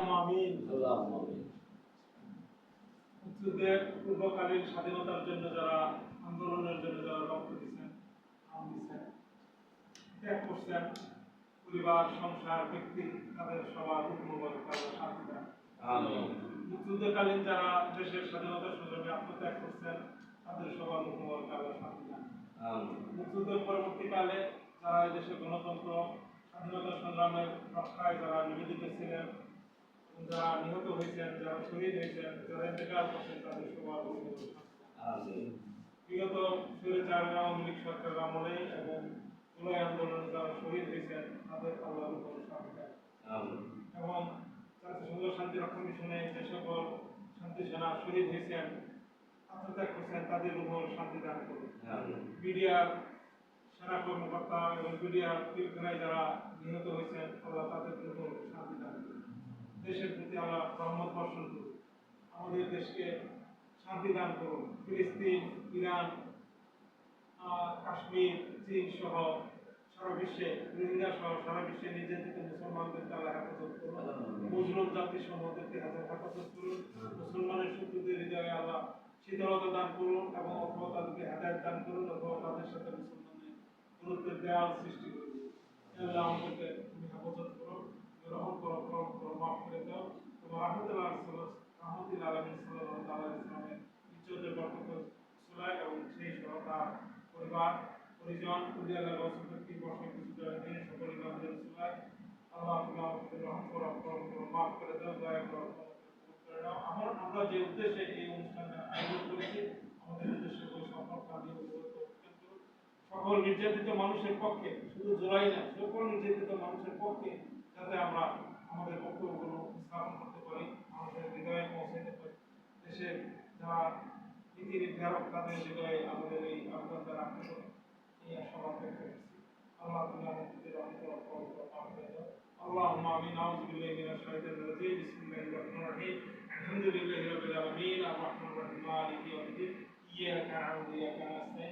আমিন। মুক্তিযুদ্ধের পূর্বকালীন স্বাধীনতার জন্য যারা আন্দোলনের জন্য যারা রক্ত দিচ্ছেন আম দিচ্ছেন ত্যাগ করছেন পরিবার সংসার ব্যক্তি তাদের সবার উন্মূলন তাদের শান্তি দেন মুক্তিযুদ্ধকালীন যারা দেশের স্বাধীনতা সংগ্রামে আত্মত্যাগ করছেন তাদের সবার উন্মূলন তাদের শান্তি দেন মুক্তিযুদ্ধের পরবর্তীকালে যারা এই দেশের গণতন্ত্র স্বাধীনতা সংগ্রামের রক্ষায় যারা নিবেদিত ছিলেন যারা নিহত হয়েছেন যারা শহীদ হয়েছেন যারা ইন্তেকাল করছেন তাদের সবার। বিগত স্বৈরাচার আওয়ামী লীগ সরকারের আমলে এবং জুলাই আন্দোলনে যারা শহীদ হয়েছেন তাদের আল্লাহর উপর এবং জাতিসংঘ শান্তি রক্ষা মিশনে যে সকল শান্তি সেনা শহীদ হয়েছেন আত্মত্যাগ করছেন তাদের উপর শান্তি দান করুন। বিডিআর সেনা কর্মকর্তা এবং পিলখানায় যারা নিহত হয়েছেন আল্লাহ তাদের উপর শান্তি দান করুন। দেশের প্রতি আল্লাহ রহমত বর্ষণ করুন আমাদের দেশকে শান্তি দান করুন। ফিলিস্তিন ইরান কাশ্মীর চীন সহ সারা বিশ্বে রোহিঙ্গা সহ সারা বিশ্বে নির্যাতিত মুসলমানদের আল্লাহ হেফাজত করুন। মুসলিম জাতি সমূহদেরকে হাজার হেফাজত করুন। মুসলমানের শত্রুদের হৃদয়ে আল্লাহ শীতলতা দান করুন এবং অথবা তাদেরকে হেদায়ত দান করুন অথবা তাদের সাথে মুসলমানের দূরত্বের দেয়াল সৃষ্টি করুন। আল্লাহ আমাদেরকে তুমি হেফাজত করো গ্রহণ করো গ্রহণ করো মাফ করে দাও সহ তার পরিবার, পরিজন করো আমার আমরা যে উদ্দেশ্যে এই অনুষ্ঠানে আয়োজন করেছি, আমাদের উদ্দেশ্য সকল নির্যাতিত মানুষের পক্ষে, শুধু জোড়াই না, সকল নির্যাতিত মানুষের পক্ষে যাতে আমরা আমাদের বক্তব্যগুলো স্থাপন করতে পারি মানুষের হৃদয়ে পৌঁছাতে পারি দেশের যারা নীতি নির্ধারক তাদের হৃদয়ে আমাদের এই আবেদন দ্বারা আনতে পারি এই আশাবাদ ব্যক্ত করছি আল্লাহ তুমি আমাদের অন্তর اللهم امين اعوذ بالله من الشيطان الرجيم بسم الله الرحمن الرحيم الحمد لله رب العالمين الرحمن الرحيم مالك يوم الدين اياك نعبد واياك نستعين